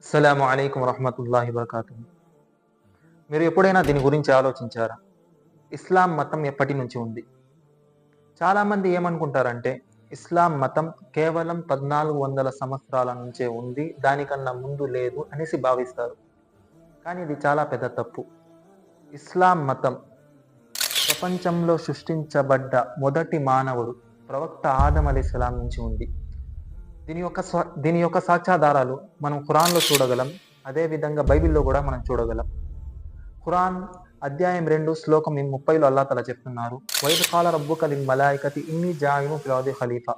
అస్సలం అలైకుం వరహమతుల్లాహి వరకాతు మీరు ఎప్పుడైనా దీని గురించి ఆలోచించారా? ఇస్లాం మతం ఎప్పటి నుంచి ఉంది? చాలామంది ఏమనుకుంటారంటే ఇస్లాం మతం కేవలం పద్నాలుగు వందల సంవత్సరాల నుంచే ఉంది దానికన్నా ముందు లేదు అనేసి భావిస్తారు. కానీ ఇది చాలా పెద్ద తప్పు. ఇస్లాం మతం ప్రపంచంలో సృష్టించబడ్డ మొదటి మానవుడు ప్రవక్త ఆదం అలీ ఇస్లాం నుంచి ఉంది. దీని యొక్క స్వ దీని యొక్క సాక్ష్యాధారాలు మనం ఖురాన్లో చూడగలం. అదేవిధంగా బైబిల్లో కూడా మనం చూడగలం. ఖురాన్ అధ్యాయం రెండు శ్లోకం ముప్పైలో అల్లా తల చెప్తున్నారు. వైదు కాల రబ్బు మలాయికతి ఇన్ని జాయిము ఫిలాది ఖలీఫా.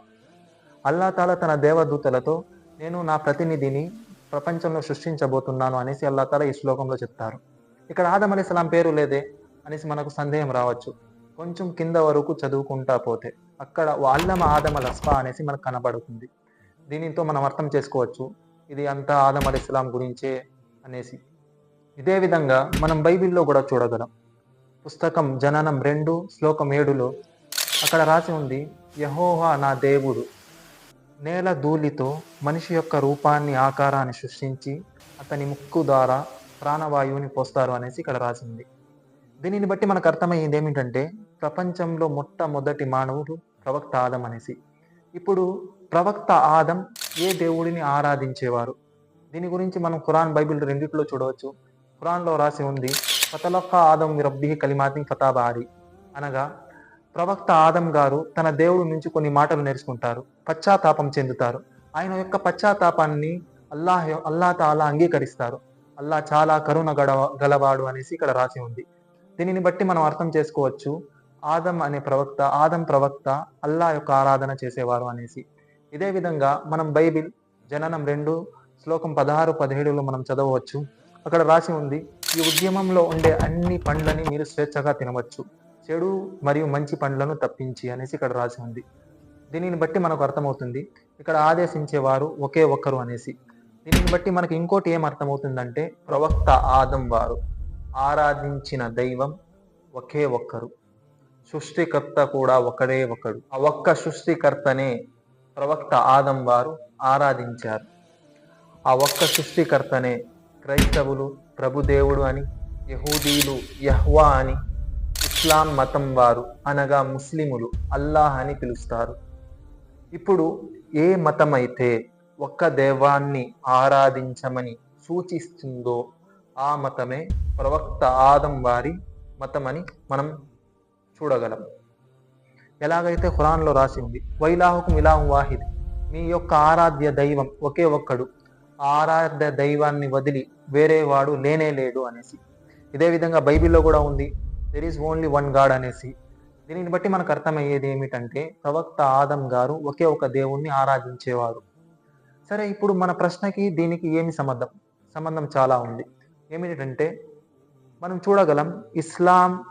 అల్లా తాల తన దేవదూతలతో నేను నా ప్రతినిధిని ప్రపంచంలో సృష్టించబోతున్నాను అనేసి అల్లా తాల ఈ శ్లోకంలో చెప్తారు. ఇక్కడ ఆదం అలీస్లాం పేరు లేదే అనేసి మనకు సందేహం రావచ్చు. కొంచెం కింద వరకు చదువుకుంటా పోతే అక్కడ వాళ్ళమ ఆదమ లస్ఫా అనేసి మనకు కనబడుతుంది. దీనితో మనం అర్థం చేసుకోవచ్చు ఇది అంతా ఆదం అలీ ఇస్లాం గురించే అనేసి. ఇదే విధంగా మనం బైబిల్లో కూడా చూడగలం. పుస్తకం జననం రెండు శ్లోకం ఏడులో అక్కడ రాసి ఉంది యహోహా నా దేవుడు. నేల ధూళితో మనిషి యొక్క రూపాన్ని ఆకారాన్ని సృష్టించి అతని ముక్కు ద్వారా ప్రాణవాయువుని పోస్తారు అనేసి ఇక్కడ రాసింది దీనిని బట్టి మనకు అర్థమయ్యింది ఏమిటంటే ప్రపంచంలో మొట్టమొదటి మానవుడు ప్రవక్త ఆదం అనేసి. ఇప్పుడు ప్రవక్త ఆదం ఏ దేవుడిని ఆరాధించేవారు? దీని గురించి మనం ఖురాన్ బైబిల్ రెండిట్లో చూడవచ్చు. ఖురాన్లో రాసి ఉంది ఫతలఫా ఆదం రబ్బి కలిమాతి ఫతాబారి అనగా ప్రవక్త ఆదం గారు తన దేవుడి నుంచి కొన్ని మాటలు నేర్చుకుంటారు పశ్చాత్తాపం చెందుతారు. ఆయన యొక్క పశ్చాత్తాపాన్ని అల్లాహ్ అల్లా తాలా అంగీకరిస్తారు. అల్లా చాలా కరుణ గడవ గలవాడు అనేసి ఇక్కడ రాసి ఉంది. దీనిని బట్టి మనం అర్థం చేసుకోవచ్చు ఆదం అనే ప్రవక్త ఆదం ప్రవక్త అల్లా యొక్క ఆరాధన చేసేవారు అనేసి. ఇదే విధంగా మనం బైబిల్ జననం రెండు శ్లోకం పదహారు పదిహేడులో మనం చదవవచ్చు. అక్కడ రాసి ఉంది ఈ ఉద్యమంలో ఉండే అన్ని పండ్లని మీరు స్వేచ్ఛగా తినవచ్చు. చెడు మరియు మంచి పండ్లను తప్పించి అనేసి ఇక్కడ రాసి ఉంది. దీనిని బట్టి మనకు అర్థమవుతుంది ఇక్కడ ఆదేశించేవారు ఒకే ఒక్కరు అనేసి. దీనిని బట్టి మనకి ఇంకోటి ఏం అర్థమవుతుందంటే ప్రవక్త ఆదం వారు ఆరాధించిన దైవం ఒకే ఒక్కరు. సృష్టికర్త కూడా ఒకడే ఒకడు. ఆ ఒక్క సృష్టికర్తనే ప్రవక్త ఆదం వారు ఆరాధించారు. ఆ ఒక్క సృష్టికర్తనే క్రైస్తవులు ప్రభుదేవుడు అని యహూదీలు యహ్వా అని ఇస్లాం మతం వారు అనగా ముస్లిములు అల్లాహ్ అని పిలుస్తారు. ఇప్పుడు ఏ మతం అయితే ఒక్క దేవాన్ని ఆరాధించమని సూచిస్తుందో ఆ మతమే ప్రవక్త ఆదం వారి మతమని మనం చూడగలం. ఎలాగైతే ఖురాన్లో రాసింది వైలాహుకు ఇలాహం వాహిద్ మీ యొక్క ఆరాధ్య దైవం ఒకే ఒక్కడు ఆరాధ్య దైవాన్ని వదిలి వేరేవాడు లేనే లేడు అనేసి. ఇదే విధంగా బైబిల్లో కూడా ఉంది there is only one God అనేసి. దీనిని బట్టి మనకు అర్థమయ్యేది ఏమిటంటే ప్రవక్త ఆదం గారు ఒకే ఒక దేవుణ్ణి ఆరాధించేవారు. సరే ఇప్పుడు మన ప్రశ్నకి దీనికి ఏమి సంబంధం? సంబంధం చాలా ఉంది. ఏమిటంటే మనం చూడగలం ఇస్లాం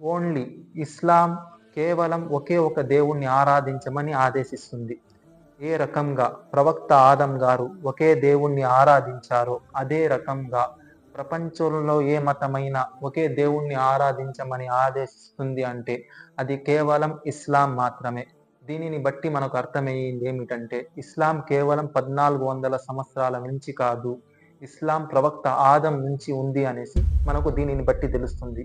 ఓన్లీ ఇస్లాం కేవలం ఒకే ఒక దేవుణ్ణి ఆరాధించమని ఆదేశిస్తుంది. ఏ రకంగా ప్రవక్త ఆదం గారు ఒకే దేవుణ్ణి ఆరాధించారో అదే రకంగా ప్రపంచంలో ఏ మతమైన ఒకే దేవుణ్ణి ఆరాధించమని ఆదేశిస్తుంది అంటే అది కేవలం ఇస్లాం మాత్రమే. దీనిని బట్టి మనకు అర్థమయ్యింది ఏమిటంటే ఇస్లాం కేవలం పద్నాలుగు వందల సంవత్సరాల నుంచి కాదు ఇస్లాం ప్రవక్త ఆదం నుంచి ఉంది అనేసి మనకు దీనిని బట్టి తెలుస్తుంది.